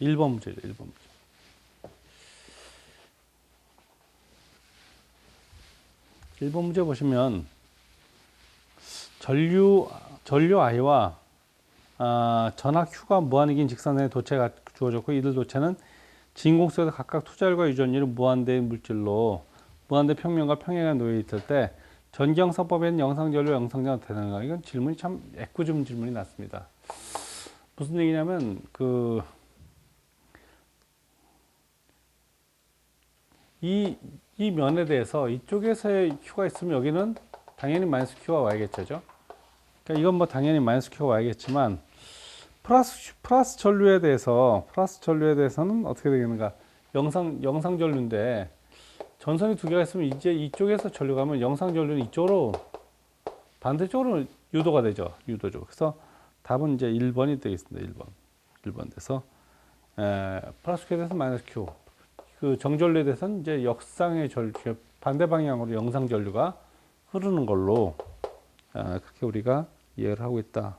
1번 문제죠. 1번 문제. 일번 문제 보시면 전류 전류 I와 아, 전압 Q가 무한이긴 직선에 도체가 주어졌고 이들 도체는 진공 속에서 각각 투자율과 유전율이 무한대인 물질로 무한대 평면과 평행에 놓여 있을 때 전기영상법에는 영상전류 영상전 되는가 이건 질문이 참 애꿎은 질문이 났습니다. 무슨 얘기냐면 그 이, 이 면에 대해서 이쪽에서의 Q가 있으면 여기는 당연히 마이너스 Q가 와야겠죠. 그러니까 이건 뭐 당연히 마이너스 Q가 와야겠지만 플러스, 플러스 전류에 대해서 플러스 전류에 대해서는 어떻게 되겠는가? 영상, 영상 전류인데 전선이 두 개가 있으면 이제 이쪽에서 전류가 하면 영상 전류는 이쪽으로 반대쪽으로 유도가 되죠. 유도죠. 그래서 답은 이제 1번이 되겠습니다. 1번. 1번 돼서 에, 플러스 Q에 대해서 마이너스 Q. 그 정전류에 대해서는 이제 역상의 전류, 반대 방향으로 영상 전류가 흐르는 걸로 아, 그렇게 우리가 이해를 하고 있다.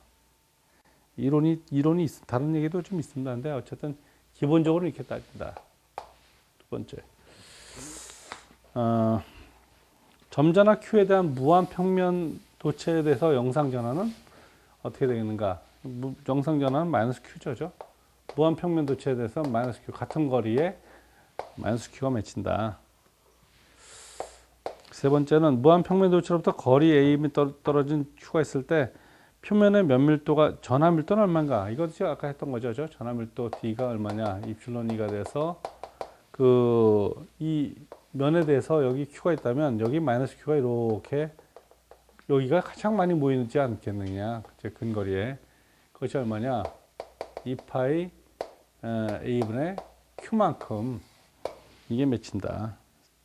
이론이 이론이 있, 다른 얘기도 좀 있습니다. 근데 어쨌든 기본적으로 이렇게 따진다. 두 번째. 어, 점전화 Q에 대한 무한 평면 도체에 대해서 영상 전환은 어떻게 되겠는가? 무- 영상 전환은 마이너스 Q죠. 무한 평면 도체에 대해서 마이너스 Q 같은 거리에 마이너스 Q가 맺힌다. 세 번째는 무한 평면 도체로부터 거리 떨- 떨어진 Q가 있을 때 표면의 면밀도가 전화 밀도는 얼마인가? 이것이 아까 했던 거죠. 저 전화 밀도 D가 얼마냐? 입실론 E가 돼서 그 이 면에 대해서 여기 Q가 있다면 여기 마이너스 Q가 이렇게 여기가 가장 많이 모이지 않겠느냐? 제 근거리에 그것이 얼마냐? 2파이 어, A분의 Q만큼 이게 맺힌다.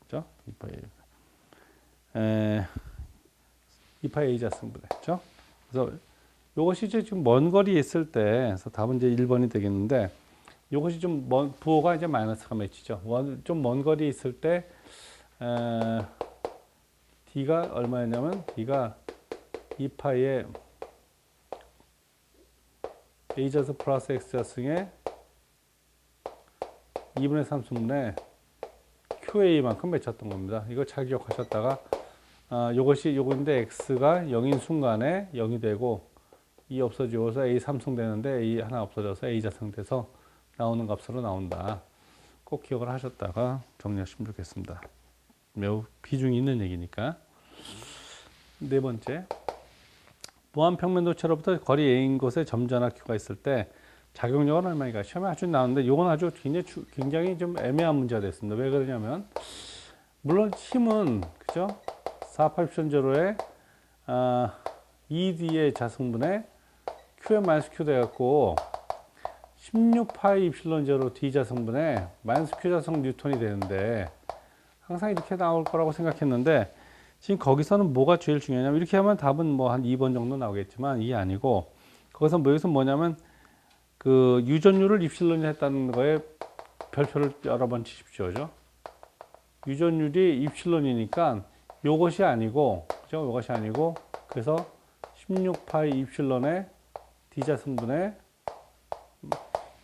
그죠? 2파이 에, 2파이 A 자승분해. 그죠? 그래서 이제 지금 먼 거리에 있을 때, 그래서 답은 이제 1번이 되겠는데, 이것이 좀 먼, 부호가 이제 마이너스가 맺히죠. 좀 먼 거리에 있을 때, 에, D가 얼마였냐면, D가 2파이에 A 자승 플러스 X 자승에 2분의 3승분의 QA만큼 맺혔던 겁니다. 이거 잘 기억하셨다가 아, 요것이 요건데 x가 0인 순간에 0이 되고 2 없어지고서 a 삼성 되는데 a 하나 없어져서 a 자승 돼서 나오는 값으로 나온다. 꼭 기억을 하셨다가 정리하시면 좋겠습니다. 매우 비중이 있는 얘기니까. 네 번째. 무한 평면 도체로부터 거리 a인 곳에 점전화 q가 있을 때 작용력은 얼마인가? 시험에 아주 나오는데 이건 아주 굉장히, 주- 굉장히 좀 애매한 문제가 됐습니다. 왜 그러냐면 물론 힘은 그죠? 480전제로에 아, ED의 자성분에 QM 마이너스 Q 돼갖고 16파이 입실론 제로 D 자성분에 마이너스 Q 자성 뉴턴이 되는데 항상 이렇게 나올 거라고 생각했는데 지금 거기서는 뭐가 제일 중요하냐면 이렇게 하면 답은 뭐 한 2번 정도 나오겠지만 이게 아니고 거기서 뭐 여기서 뭐냐면 그 유전율을 입실론이 했다는 거에 별표를 여러 번 치십시오. 그죠? 유전율이 입실론이니까 요것이 아니고 그죠? 요것이 아니고 그래서 16파이 입실론의 D자승분의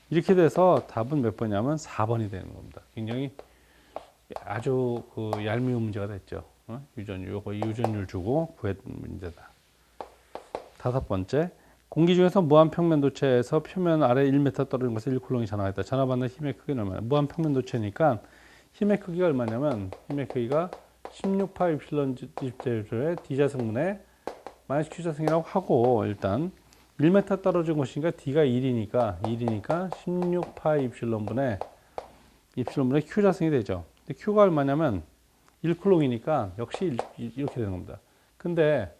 이렇게 돼서 답은 몇 번이냐면 4번이 되는 겁니다. 굉장히 아주 그 얄미운 문제가 됐죠. 어? 유전율 요거 유전율 주고 구했던 문제다. 다섯 번째 공기 중에서 무한 평면 도체에서 표면 아래 1m 떨어진 것에 1쿨롱이 전하겠다. 전하받는 힘의 크기는 얼마냐? 무한 평면 도체니까 힘의 크기가 얼마냐면 힘의 크기가 16파 입실론 집제조의 D자승분의 마이너스 Q자승이라고 하고 일단 1m 떨어진 곳이니까 D가 1이니까 1이니까 16파 입실론분의 입실론분의 Q자승이 되죠. 근데 Q가 얼마냐면 1쿨롱이니까 역시 일- 이렇게 되는 겁니다. 근데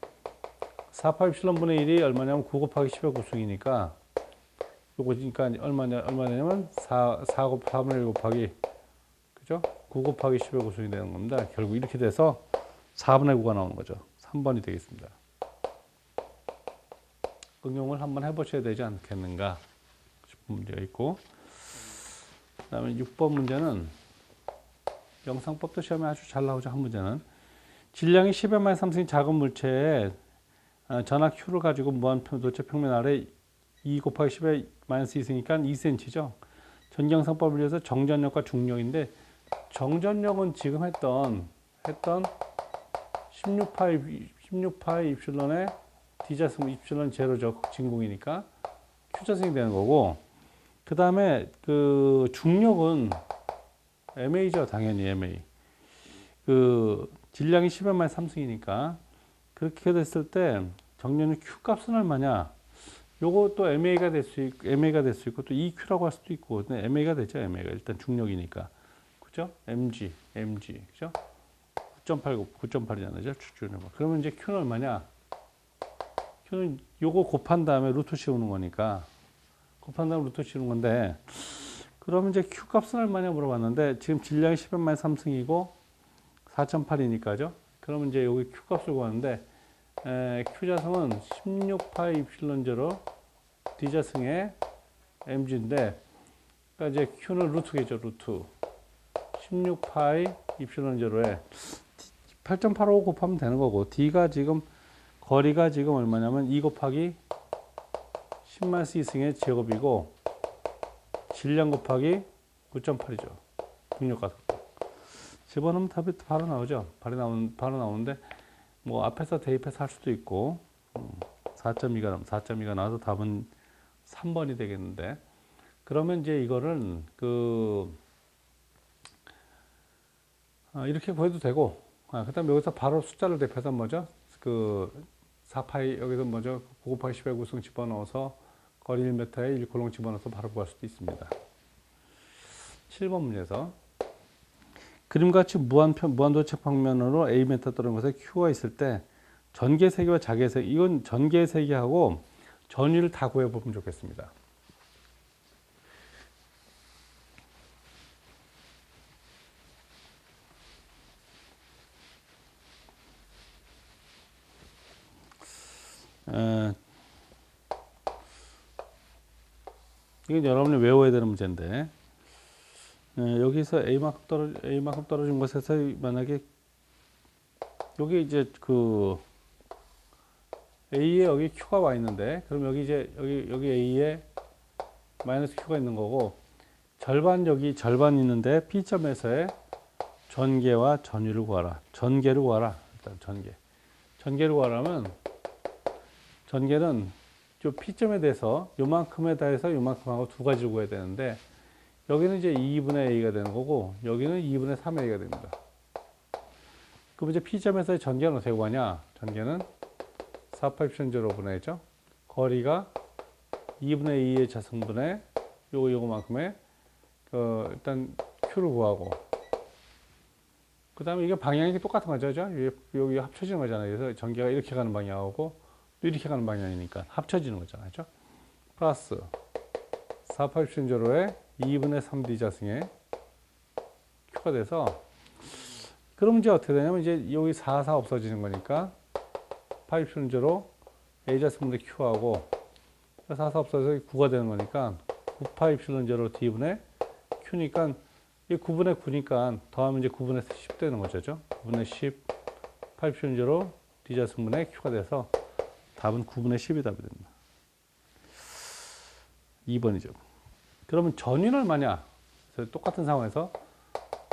4파 입실론분의 1이 얼마냐면 9 곱하기 10의 구승이니까 요거니까 얼마냐 얼마냐면 4 4 곱하기 3을 곱하기 그죠? 9 곱하기 10의 구성이 되는 겁니다. 결국 이렇게 돼서 4분의 9가 나오는 거죠. 3번이 되겠습니다. 응용을 한번 해보셔야 되지 않겠는가 싶은 문제가 있고 그 다음에 6번 문제는 영상법도 시험에 아주 잘 나오죠. 한 문제는 질량이 10의 마이너스 3승인 작은 물체에 어, 전압 Q를 가지고 무한 도체 평면 아래 2 곱하기 10의 마이너스 2승이니까 2cm죠. 전경상법을 위해서 정전력과 중력인데 정전력은 지금 했던 했던 16파이 16파이 입실론의 D자승 입실론 제로죠. 진공이니까. Q자승이 되는 거고. 그 다음에 그 중력은 MA죠. 당연히 MA 그 질량이 10의 말 3승이니까 그렇게 됐을 때 정렬은 Q 값은 얼마냐? 또 MA가 될 수 있고 MA가 될 수 있고 또 EQ라고 할 수도 있고 근데 MA가 되죠 MA가. 일단 중력이니까. 그죠? MG MG 그죠? 9.89 9.8이잖아요 추준력 그러면 이제 Q는 얼마냐? Q는 요거 곱한 다음에 루트 씌우는 거니까. 곱한 다음에 루트 씌우는 건데 그러면 이제 Q 값은 얼마냐 물어봤는데 지금 질량이 10의 3승이고 4.8이니까죠? 그러면 이제 여기 Q 값을 구하는데 에, Q자승은 16파이 입실론 제로 D자승의 mg인데 그러니까 이제 Q는 루트겠죠 루트. 16파이 입실론 제로에 8.85 곱하면 되는 거고 D가 지금 거리가 지금 얼마냐면 2 곱하기 10만 C승의 제곱이고 질량 곱하기 9.8이죠. 중력 가속 집어넣으면 답이 바로 나오죠. 바로 나오는 바로 나오는데 뭐 앞에서 대입해서 할 수도 있고 4.2가 나면 4.2가 나와서 답은 3번이 되겠는데. 그러면 이제 이거를 그 아, 이렇게 구해도 되고 아, 그다음 여기서 바로 숫자를 대입해서 뭐죠? 그 4파이 여기서 뭐죠? 9 곱하기 10의 구승 집어넣어서 거리 1m에 1콜롱 집어넣어서 바로 구할 수도 있습니다. 7번 문제에서 그림같이 무한편, 무한도체 평면으로 A 메타 떨어진 곳에 Q가 있을 때 전개 세계와 자개 세계 이건 전개 세계하고 전위를 다 구해 보면 좋겠습니다. 에, 이건 여러분이 외워야 되는 문제인데 예, 여기서 A만큼 떨어 A만큼 떨어진 곳에서 만약에 여기 이제 그 A에 여기 Q가 와 있는데 그럼 여기 이제 여기 여기 A에 마이너스 Q가 있는 거고 절반 여기 절반 있는데 P점에서의 전개와 전위를 구하라. 전개를 구하라. 일단 전개. 전개를 구하라면 전개는 저 P점에 대해서 요만큼에 대해서 요만큼 하고 두 가지를 구해야 되는데 여기는 이제 2분의 a가 되는 거고 여기는 2분의 3 a가 됩니다. 그럼 이제 P점에서의 전개는 어떻게 구하냐? 전개는 4파입션제로 보내죠. 거리가 2분의 2의 자성분의 요거 요거만큼의 그 일단 Q를 구하고 그 다음에 이게 방향이 똑같은 거죠. 그죠? 여기 합쳐지는 거잖아요. 그래서 전개가 이렇게 가는 방향하고 또 이렇게 가는 방향이니까 합쳐지는 거잖아요. 그죠? 플러스 4파입션제로의 2분의 3D 자승의 Q가 돼서 그럼 이제 어떻게 되냐면 이제 여기 4, 4 없어지는 거니까 파입 순제로 A 자승분의 Q하고 4, 4 없어져서 9가 되는 거니까 9파입 순제로 D분의 Q니까 이 9분의 9니까 더하면 이제 9분의 10 되는 거죠. 9분의 10 파입 순제로 D 자승분의 Q가 돼서 답은 9분의 10이 답이 됩니다. 2번이죠. 그러면 전위는 얼마냐? 똑같은 상황에서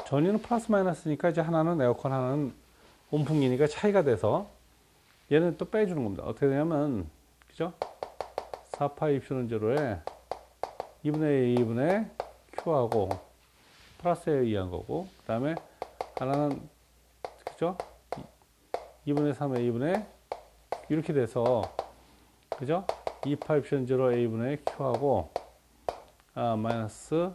전위는 플러스 마이너스니까 이제 하나는 에어컨 하나는 온풍기니까 차이가 돼서 얘는 또 빼주는 겁니다. 어떻게 되냐면 그죠? 4파 입시는 제로에 2분의 A, 2분의 Q하고 플러스에 의한 거고 그 다음에 하나는 그죠? 2분의 3에 2분의 이렇게 돼서 그죠? 2파 입시는 제로 A분의 Q하고 아, 마이너스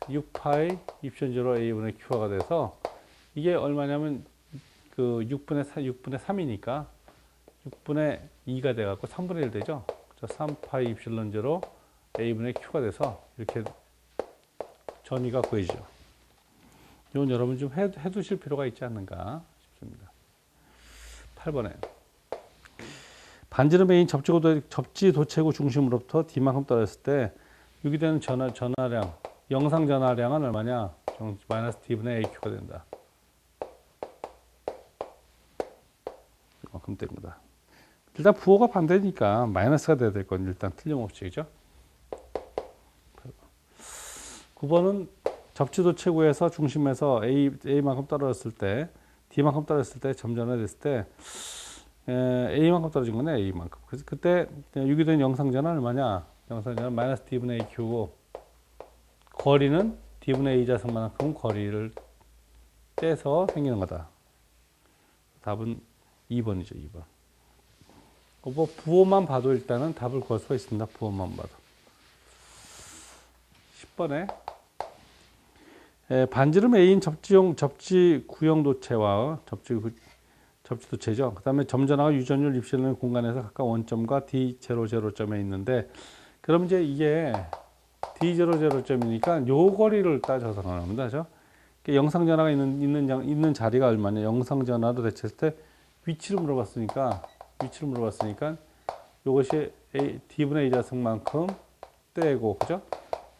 6파이 입션제로 a분의 q가 돼서 이게 얼마냐면 그 6분의 4, 6분의 3이니까 6분의 2가 돼갖고 3분의 1 되죠. 저 3파이 입실론 제로 a분의 q가 돼서 이렇게 전위가 구해지죠. 이건 여러분 좀 해, 해두실 필요가 있지 않는가 싶습니다. 8번에 반지름 A인 접지 도체구 중심으로부터 D만큼 떨어졌을 때 유기되는 전화, 전화량, 영상 전화량은 얼마냐? 마이너스 D분의 AQ가 된다. 이만큼 됩니다. 일단 부호가 반대니까 마이너스가 돼야 될 건 일단 틀림없이, 그죠? 9번은 접지도 최고에서 중심에서 A, A만큼 떨어졌을 때, D만큼 떨어졌을 때, 점전화 됐을 때, 에, A만큼 떨어진 거네, A만큼. 그래서 그때 유기된 영상전환 얼마냐? 영상전환 마이너스 D분의 Q고, 거리는 D분의 A 자승만큼 거리를 떼서 생기는 거다. 답은 2번이죠, 2번. 뭐 부호만 봐도 일단은 답을 구할 수가 있습니다. 부호만 봐도. 10번에 에, 반지름 A인 접지용 접지 구형 도체와 접지 구, 접지 도체죠. 그다음에 점전화가 유전율 입시하는 공간에서 각각 원점과 D00점에 있는데 그럼 이제 이게 D00점이니까 요 거리를 따져서 나옵니다. 그죠? 영상 전화가 있는 있는 양- 있는 자리가 얼마냐? 영상 전화로 대체했을 때 위치를 물어봤으니까 위치를 물어봤으니까 요것이 A, D분의 A 자승만큼 떼고 그죠?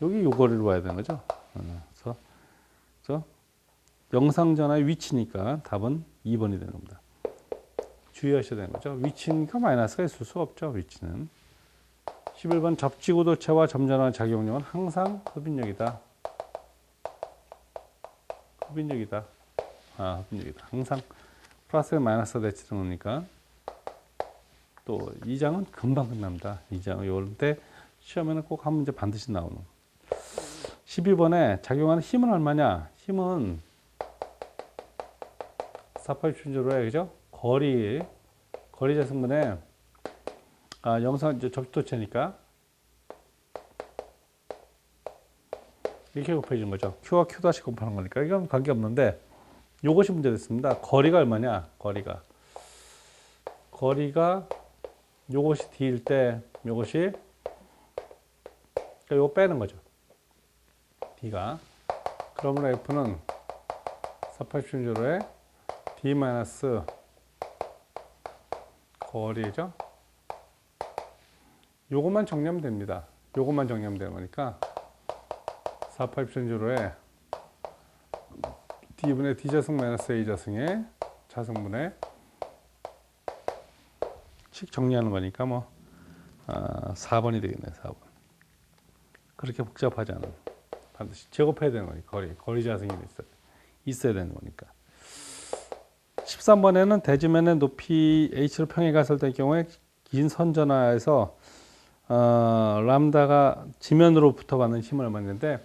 여기 요 거리를 봐야 되는 거죠. 어, 그래서, 그래서 영상 전화의 위치니까 답은 2번이 되는 겁니다. 주의하셔야 되는 거죠. 위치니까 마이너스가 있을 수 없죠. 위치는. 11번 접지구도체와 점전화 작용력은 항상 흡인력이다. 흡인력이다. 아, 흡인력이다. 항상 플러스가 마이너스가 대치는 거니까 또 2장은 금방 끝납니다. 2장 요럴 때 시험에는 꼭 한 문제 반드시 나오는 12번에 작용하는 힘은 얼마냐? 힘은 48춘조로에 그죠? 거리 거리 자승분에 아, 영상 이제 접지도체니까 이렇게 곱해 주는 거죠. Q와 Q 다시 곱하는 거니까 이건 관계 없는데 요것이 문제 됐습니다. 거리가 얼마냐? 거리가 거리가 요것이 D일 때 요것이 그러니까 요거 빼는 거죠. D가 그러므로 F는 48춘조로에 D 마이너스 거리죠. 요것만 정리하면 됩니다. 요것만 정리하면 되는 거니까 48편주로에 D분의 D자승 마이너스 A자승의 자승분의 식 정리하는 거니까 뭐 아, 4번이 되겠네요. 4번. 그렇게 복잡하지 않은 반드시 제곱해야 되는 거니까 거리 거리 자승이 있어야, 있어야 되는 거니까 13번에는 대지면의 높이 h로 평행 가설될 경우에 긴 선전화에서 어, 람다가 지면으로부터 받는 힘을 얼마인데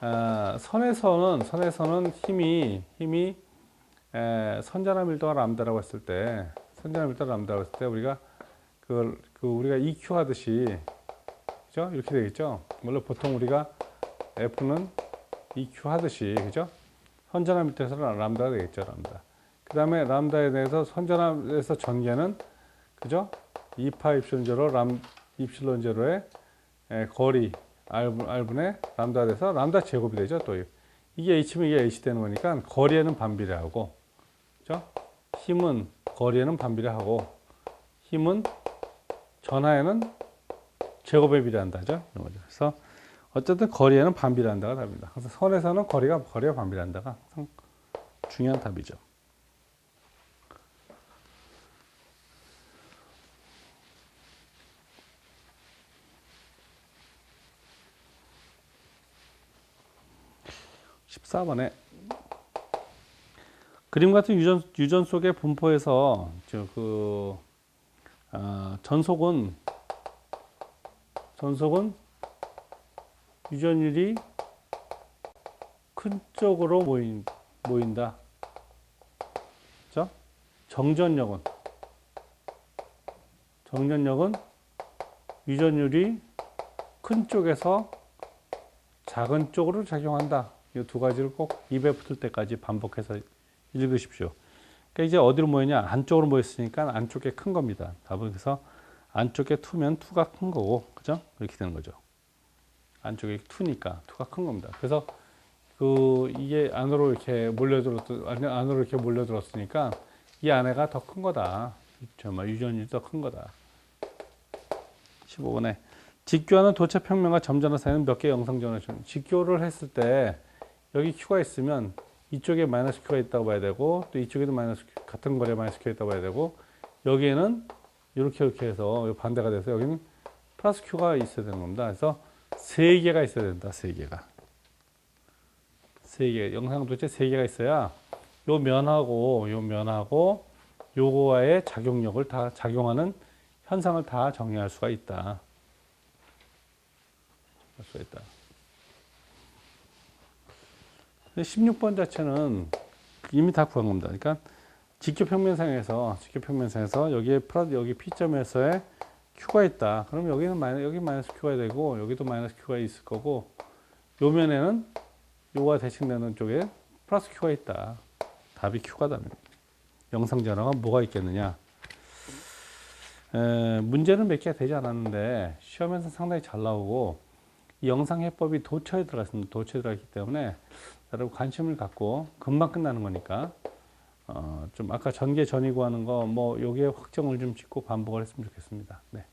어, 선에서는 선에서는 힘이 힘이 에, 선전화 밀도가 람다라고 했을 때 선전화 밀도가 람다라고 했을 때 우리가 그걸 그 우리가 EQ 하듯이 그죠? 이렇게 되겠죠? 물론 보통 우리가 F는 EQ 하듯이 그죠? 선전화 밀도에서 람다가 되겠죠 람다. 그 다음에 람다에 대해서 선전화에서 전개는 그죠? 2파 입실론 제로 람 입실론 제로의 에, 거리 R분, R분의 람다 돼서 람다 제곱이 되죠. 또 이게 H면 이게 H 되는 거니까 거리에는 반비례하고 그죠? 힘은 거리에는 반비례하고 힘은 전하에는 제곱에 비례한다죠. 그래서 어쨌든 거리에는 반비례한다가 답입니다. 그래서 선에서는 거리가 거리가 반비례한다가 중요한 답이죠. 십사 번에 그림 같은 유전, 유전 속의 분포에서 저그 아, 전속은 전속은 유전율이 큰 쪽으로 모인, 모인다. 정전력은 정전력은 유전율이 큰 쪽에서 작은 쪽으로 작용한다. 이 두 가지를 꼭 입에 붙을 때까지 반복해서 읽으십시오. 그러니까 이제 어디로 모이냐? 안쪽으로 모였으니까 안쪽에 큰 겁니다. 답은 그래서 안쪽에 투면 투가 큰 거고, 그죠? 이렇게 되는 거죠. 안쪽에 투니까 투가 큰 겁니다. 그래서 그 이게 안으로 이렇게 몰려들었 안으로 이렇게 몰려들었으니까 이 안에가 더 큰 거다. 정말 유전율이 더 큰 거다. 15번에 직교하는 도체 평면과 점전화 사이는 몇 개의 영상 전화 중 직교를 했을 때 여기 Q가 있으면 이쪽에 마이너스 Q가 있다고 봐야 되고 또 이쪽에도 마이너스 Q, 같은 거리에 마이너스 Q가 있다고 봐야 되고 여기에는 이렇게 이렇게 해서 반대가 돼서 여기는 플러스 Q가 있어야 되는 겁니다. 그래서 세 개가 있어야 된다. 세 개가. 세 개, 영상 도대체 세 개가 있어야 요 면하고 요 면하고 요거와의 작용력을 다 작용하는 현상을 다 정리할 수가 있다. 할 수가 있다. 16번 자체는 이미 다 구한 겁니다. 그러니까 직교 평면상에서 직교 평면상에서 여기에 플러스 여기 P점에서의 Q가 있다. 그럼 여기는 마이너스 여기 마이너스 Q가 되고 여기도 마이너스 Q가 있을 거고 요 면에는 요가 대칭되는 쪽에 플러스 Q가 있다. 답이 Q가 답니다. 영상 전화가 뭐가 있겠느냐? 에, 문제는 몇 개가 되지 않았는데 시험에서 상당히 잘 나오고 이 영상 해법이 도처에 들어갔습니다. 도처에 들어갔기 때문에 여러분 관심을 갖고 금방 끝나는 거니까 어, 좀 아까 전개 전이고 하는 거 뭐 요게 확정을 좀 짓고 반복을 했으면 좋겠습니다. 네.